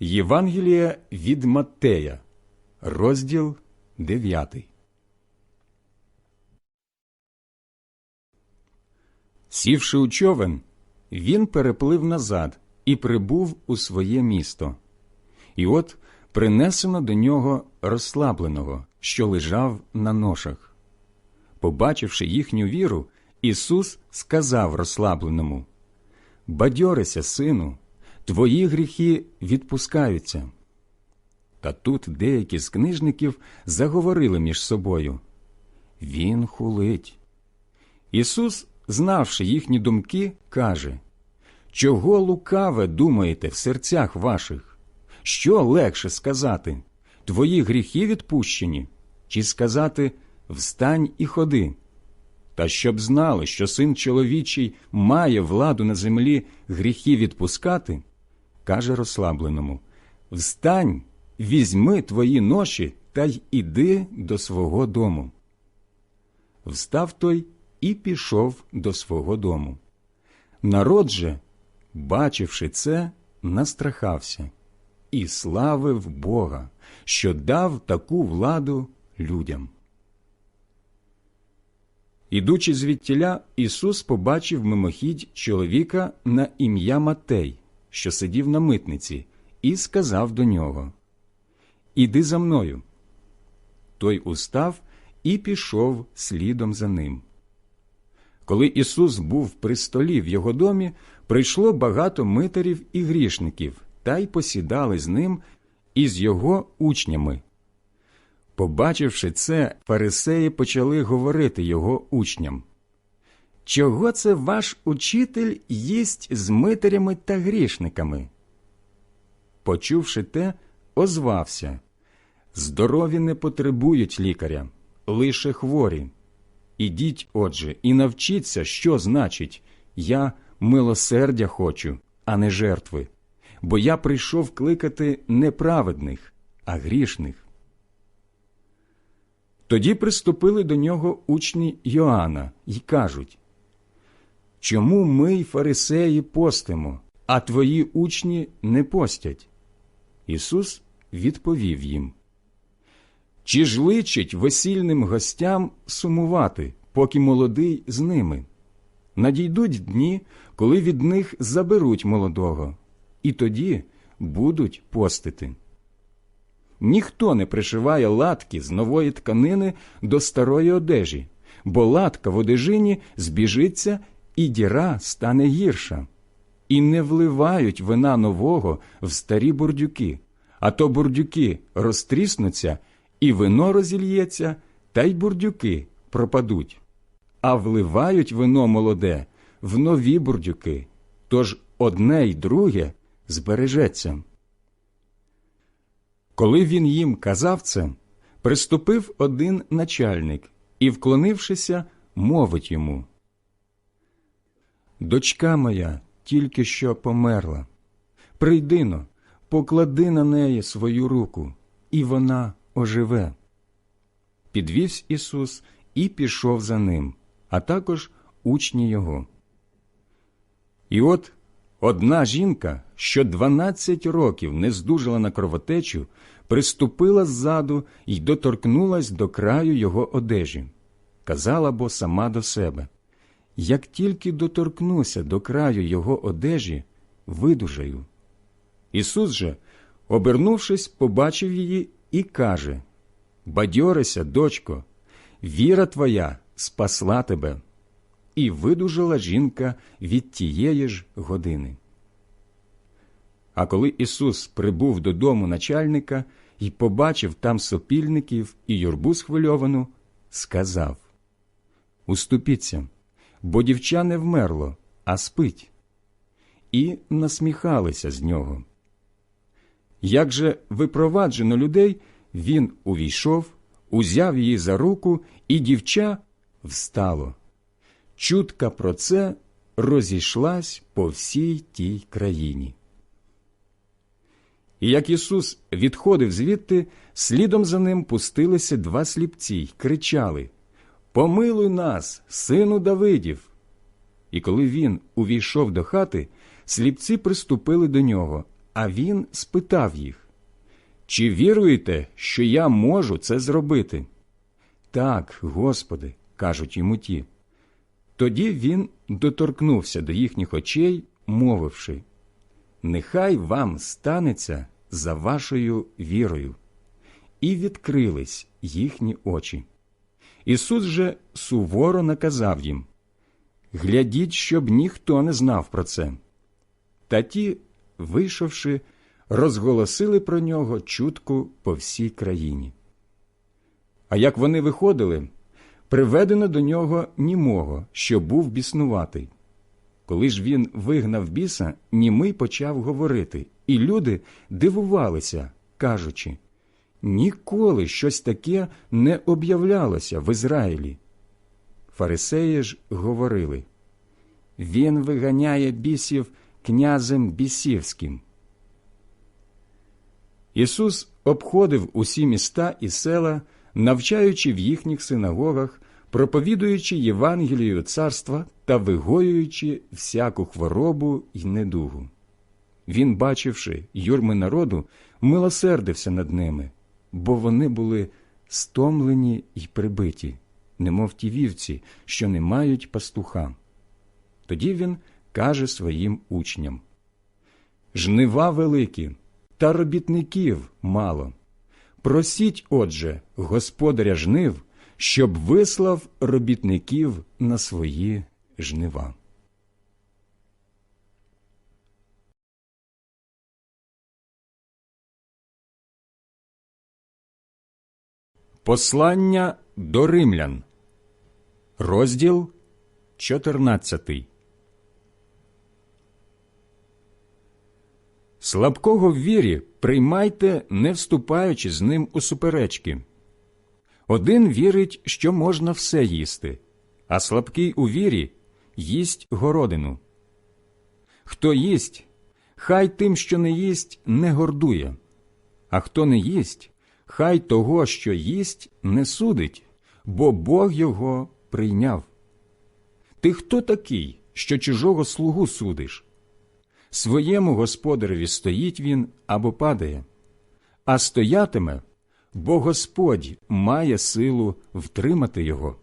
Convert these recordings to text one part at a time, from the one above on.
Євангелія від Маттея, розділ 9. Сівши у човен, він переплив назад і прибув у своє місто. І от принесено до нього розслабленого, що лежав на ношах. Побачивши їхню віру, Ісус сказав розслабленому Бадьорися, сину, твої гріхи відпускаються. Та тут деякі з книжників заговорили між собою Він хулить. Ісус, знавши їхні думки, каже Чого лукаве думаєте в серцях ваших? Що легше сказати? Твої гріхи відпущені, чи сказати Встань і ходи? Та щоб знали, що син чоловічий має владу на землі гріхи відпускати, каже розслабленому Встань, візьми твої ноші та й іди до свого дому. Встав той і пішов до свого дому. Народ же, бачивши це, настрахався і славив Бога, що дав таку владу людям. Ідучи звідтіля, Ісус побачив мимохідь чоловіка на ім'я Матей, що сидів на митниці, і сказав до нього Іди за мною. Той устав і пішов слідом за ним. Коли Ісус був при столі в його домі, прийшло багато митарів і грішників, та й посідали з ним і з його учнями. Побачивши це, фарисеї почали говорити його учням. Чого це ваш учитель їсть з митарями та грішниками? Почувши те, озвався Здорові не потребують лікаря, лише хворі. Ідіть, отже, і навчіться, що значить я милосердя хочу, а не жертви, бо я прийшов кликати не праведних, а грішних. Тоді приступили до нього учні Йоанна і кажуть Чому ми, й фарисеї, постимо, а твої учні не постять? Ісус відповів їм Чи ж личить весільним гостям сумувати, поки молодий з ними? Надійдуть дні, коли від них заберуть молодого, і тоді будуть постити. Ніхто не пришиває латки з нової тканини до старої одежі, бо латка в одежині збіжиться, і діра стане гірша. І не вливають вина нового в старі бурдюки, а то бурдюки розтріснуться, і вино розільється, та й бурдюки пропадуть. А вливають вино молоде в нові бурдюки, тож одне й друге збережеться. Коли він їм казав це, приступив один начальник і, вклонившися, мовить йому Дочка моя тільки що померла. Прийди но, поклади на неї свою руку, і вона оживе. Підвівсь Ісус і пішов за ним, а також учні його. І от Одна жінка, що дванадцять років не здужала на кровотечу, приступила ззаду і доторкнулась до краю його одежі. Казала бо сама до себе як тільки доторкнуся до краю його одежі, видужаю. Ісус же, обернувшись, побачив її і каже Бадьорися, дочко, віра твоя спасла тебе і видужала жінка від тієї ж години. А коли Ісус прибув додому начальника і побачив там сопільників і юрбу схвильовану, сказав Уступіться, бо дівча не вмерло, а спить. І насміхалися з нього. Як же випроваджено людей, він увійшов, узяв її за руку, і дівча встало. Чутка про це розійшлась по всій тій країні. І як Ісус відходив звідти, слідом за ним пустилися два сліпці й кричали Помилуй нас, сину Давидів. І коли він увійшов до хати, сліпці приступили до нього, А він спитав їх, чи віруєте, що я можу це зробити? Так, Господи, кажуть йому ті. Тоді він доторкнувся до їхніх очей, мовивши Нехай вам станеться за вашою вірою. І відкрились їхні очі. Ісус же суворо наказав їм Глядіть, щоб ніхто не знав про це. Та ті, вийшовши, розголосили про нього чутку по всій країні. А як вони виходили, приведено до нього німого, що був біснуватий. Коли ж він вигнав біса, німий почав говорити, і люди дивувалися, кажучи ніколи щось таке не об'являлося в Ізраїлі. Фарисеї ж говорили Він виганяє бісів князем бісівським. Ісус обходив усі міста і села, навчаючи в їхніх синагогах, проповідуючи Євангелію царства та вигоюючи всяку хворобу й недугу. Він, бачивши юрми народу, милосердився над ними, бо вони були стомлені й прибиті, немов ті вівці, що не мають пастуха. Тоді він каже своїм учням Жнива великі, та робітників мало. Просіть, отже, господаря жнив, щоб вислав робітників на свої жнива. Послання до римлян, розділ 14 Слабкого в вірі приймайте, не вступаючи з ним у суперечки. Один вірить, що можна все їсти, а слабкий у вірі їсть городину. Хто їсть, хай тим, що не їсть, не гордує, а хто не їсть, хай того, що їсть, не судить, бо Бог його прийняв. Ти хто такий, що чужого слугу судиш? Своєму господареві стоїть він або падає, а стоятиме, бо Господь має силу втримати його.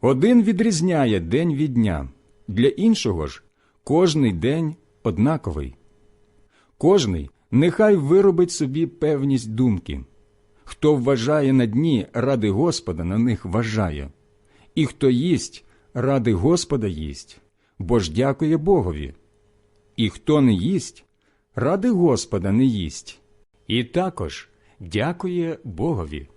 Один відрізняє день від дня, для іншого ж кожний день однаковий. Кожний нехай виробить собі певність думки. Хто вважає на дні ради Господа, на них вважає, і хто їсть ради Господа їсть, бо ж дякує Богові. І хто не їсть, ради Господа не їсть, і також дякує Богові.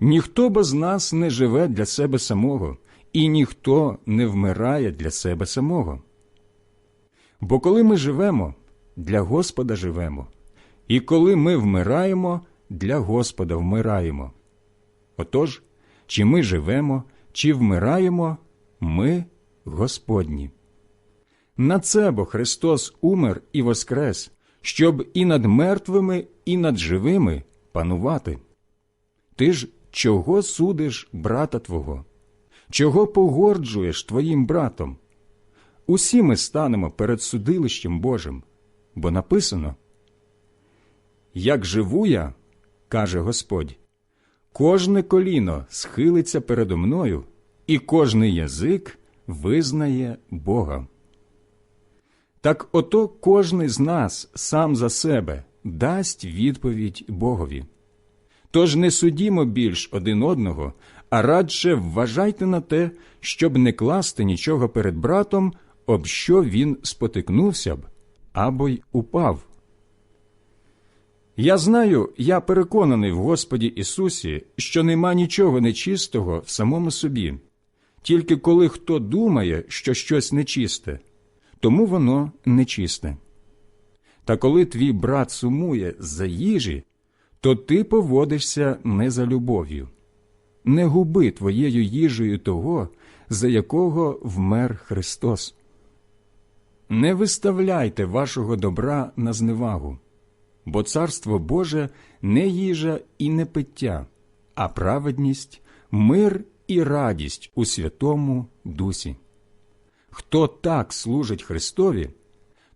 Ніхто без нас не живе для себе самого, і ніхто не вмирає для себе самого. Бо коли ми живемо, для Господа живемо, і коли ми вмираємо, для Господа вмираємо. Отож, чи ми живемо, чи вмираємо, ми Господні. На це бо Христос умер і воскрес, щоб і над мертвими, і над живими панувати. Ти ж чого судиш брата Твого? Чого погорджуєш твоїм братом? Усі ми станемо перед судилищем Божим, бо написано Як живу я, каже Господь, кожне коліно схилиться передо мною, і кожний язик визнає Бога. Так ото кожний з нас сам за себе дасть відповідь Богові. Тож не судімо більш один одного, а радше вважайте на те, щоб не класти нічого перед братом, об що він спотикнувся б або й упав. Я знаю, я переконаний в Господі Ісусі, що нема нічого нечистого в самому собі, тільки коли хто думає, що щось нечисте, тому воно нечисте. Та коли твій брат сумує за їжі, то ти поводишся не за любов'ю. Не губи твоєю їжею того, за якого вмер Христос. Не виставляйте вашого добра на зневагу, бо Царство Боже не їжа і не пиття, а праведність, мир і радість у Святому Дусі. Хто так служить Христові,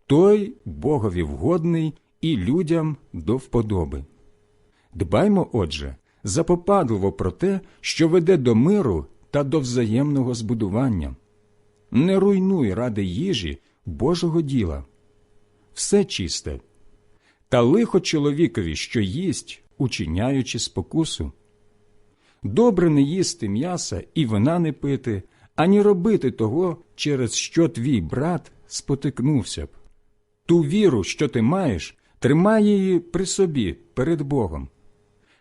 той Богові вгодний і людям до вподоби. Дбаймо, отже, запопадливо про те, що веде до миру та до взаємного збудування. Не руйнуй ради їжі Божого діла. Все чисте, та лихо чоловікові, що їсть, учиняючи спокусу. Добре не їсти м'яса і вина не пити, ані робити того, через що твій брат спотикнувся б. Ту віру, що ти маєш, тримай її при собі перед Богом.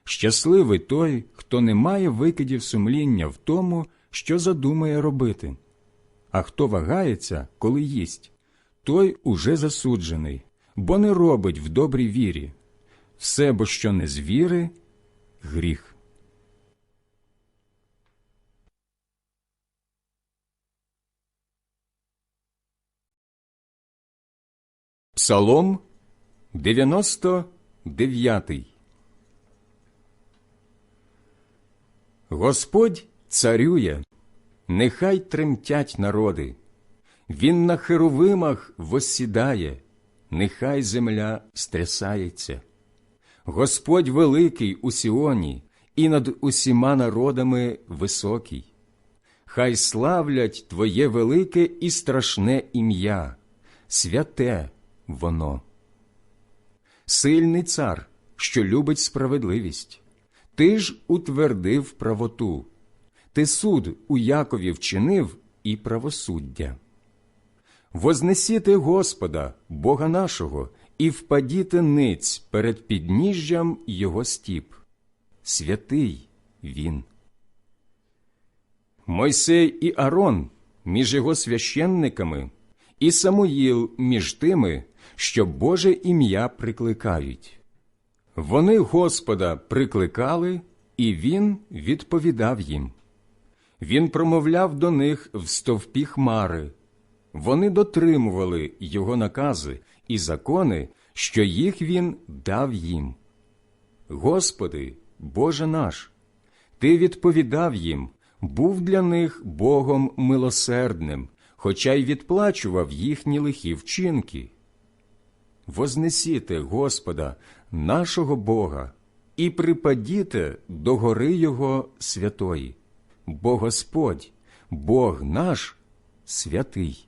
Щасливий той, хто не має викидів сумління в тому, що задумає робити. А хто вагається, коли їсть, той уже засуджений, бо не робить в добрій вірі. Все, бо що не з віри – гріх. Псалом 99 Господь царює, нехай тремтять народи. Він на херовимах воссідає, нехай земля стрясається. Господь великий у Сіоні і над усіма народами високий. Хай славлять Твоє велике і страшне ім'я, святе воно. Сильний цар, що любить справедливість, ти ж утвердив правоту, ти суд у Якові вчинив і правосуддя. Вознесіте Господа, Бога нашого, і впадіте ниць перед підніжжям Його стіп. Святий Він. Мойсей і Арон між його священниками, і Самуїл між тими, що Боже ім'я прикликають. Вони Господа прикликали, і Він відповідав їм. Він промовляв до них в стовпі хмари. Вони дотримували його накази і закони, що їх він дав їм. Господи, Боже наш, Ти відповідав їм, був для них Богом милосердним, хоча й відплачував їхні лихі вчинки. Вознесіте Господа, нашого Бога, і припадіте до гори Його святої, бо Господь, Бог наш святий.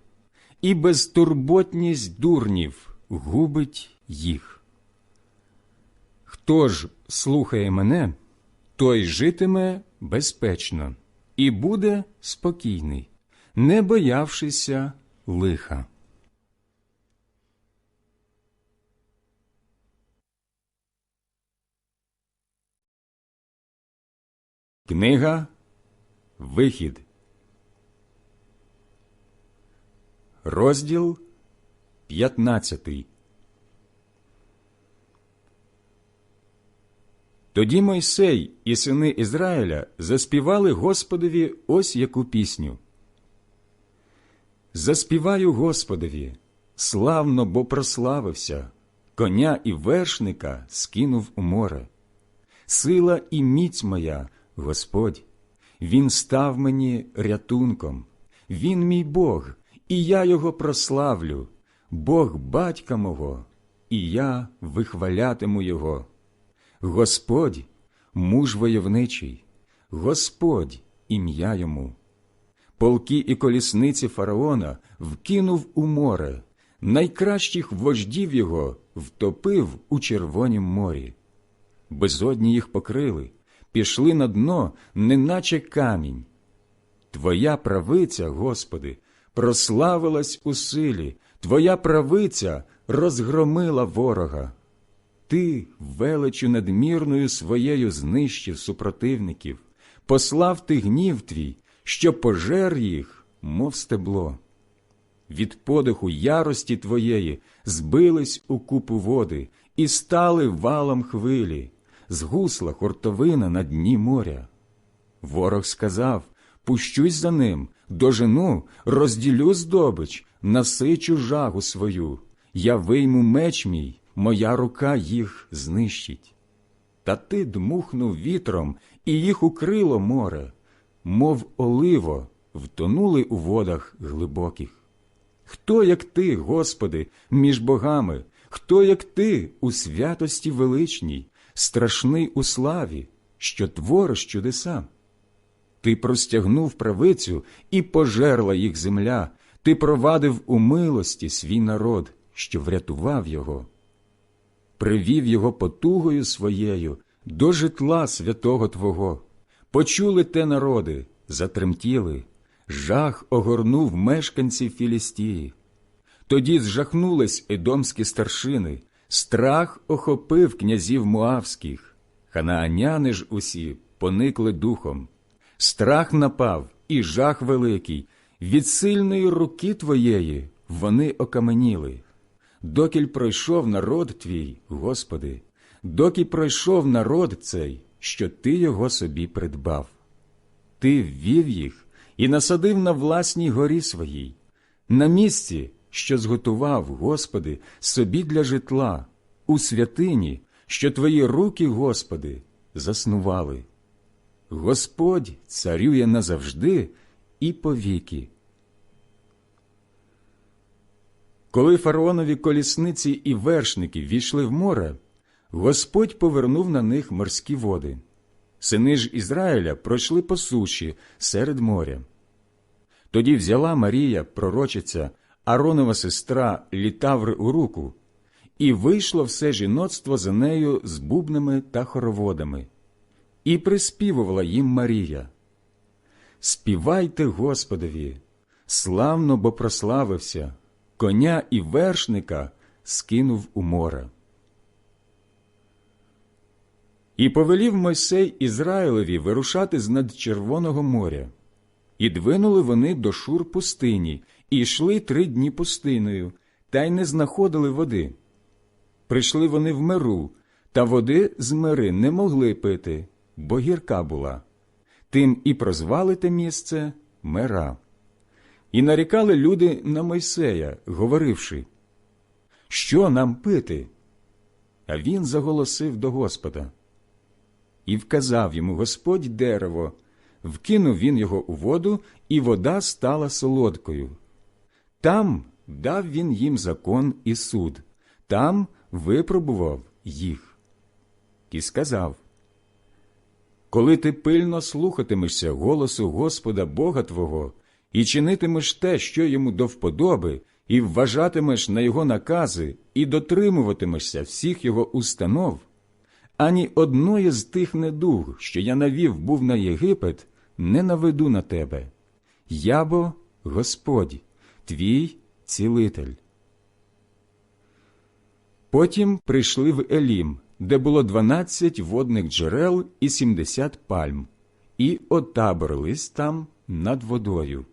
і безтурботність дурнів губить їх. Хто ж слухає мене, той житиме безпечно і буде спокійний, не боявшися лиха. Книга Вихід Розділ 15 Тоді Мойсей і сини Ізраїля заспівали Господові ось яку пісню. Заспіваю Господові, славно, бо прославився, коня і вершника скинув у море. Сила і міць моя, Господь, Він став мені рятунком, Він мій Бог і я його прославлю, Бог батька мого, і я вихвалятиму Його. Господь, муж войовничий, Господь ім'я йому. Полки і колісниці фараона вкинув у море, найкращих вождів його втопив у Червонім морі. Безодні їх покрили, пішли на дно, неначе камінь. Твоя правиця, Господи, прославилась у силі, Твоя правиця розгромила ворога. Ти величу надмірною своєю знищив супротивників, послав ти гнів твій, що пожер їх, мов стебло. Від подиху ярості твоєї збились у купу води і стали валом хвилі, згусла хуртовина на дні моря. Ворог сказав Пущусь за ним, дожену, розділю здобич, насичу жагу свою, я вийму меч мій, моя рука їх знищить. та ти дмухнув вітром, і їх укрило море, мов оливо, втонули у водах глибоких. Хто, як ти, Господи, між богами, хто, як ти, у святості величній, страшний у славі, що твориш чудеса? Ти простягнув правицю і пожерла їх земля, ти провадив у милості свій народ, що врятував його, привів його потугою своєю до житла святого Твого. Почули те народи, затремтіли, жах огорнув мешканців Філістії. Тоді зжахнулись едомські старшини, страх охопив князів муавських, ханааняни ж усі поникли духом. Страх напав і жах великий, від сильної руки твоєї вони окаменіли. Докіль пройшов народ твій, Господи, доки пройшов народ цей, що ти його собі придбав. Ти ввів їх і насадив на власній горі своїй, на місці, що зготував, Господи, собі для житла, у святині, що твої руки, Господи, заснували. Господь царює назавжди і повіки. Коли фараонові колісниці і вершники війшли в море, Господь повернув на них морські води. Сини ж Ізраїля пройшли по суші серед моря. Тоді взяла Марія, пророчиця, Аронова сестра літаври у руку, і вийшло все жіноцтво за нею з бубнами та хороводами. І приспівувала їм Марія. Співайте Господові, славно, бо прославився, коня і вершника скинув у море. І повелів Мойсей Ізраїлеві вирушати з над Червоного моря. І двинули вони до шур пустині, і йшли три дні пустиною, та й не знаходили води. Прийшли вони в миру, та води з мири не могли пити, бо гірка була. Тим і прозвали те місце мера. І нарікали люди на Мойсея, говоривши, Що нам пити? А він заголосив до Господа. І вказав йому Господь дерево, вкинув він його у воду, і вода стала солодкою. Там дав він їм закон і суд, там випробував їх. І сказав Коли ти пильно слухатимешся голосу Господа Бога Твого, і чинитимеш те, що йому до вподоби, і вважатимеш на його накази, і дотримуватимешся всіх його установ, ані одної з тих недуг, що я навів був на Єгипет, не наведу на тебе. Я бо Господь, твій цілитель. Потім прийшли в Елім, де було дванадцять водних джерел і сімдесят пальм, і отаборились там над водою.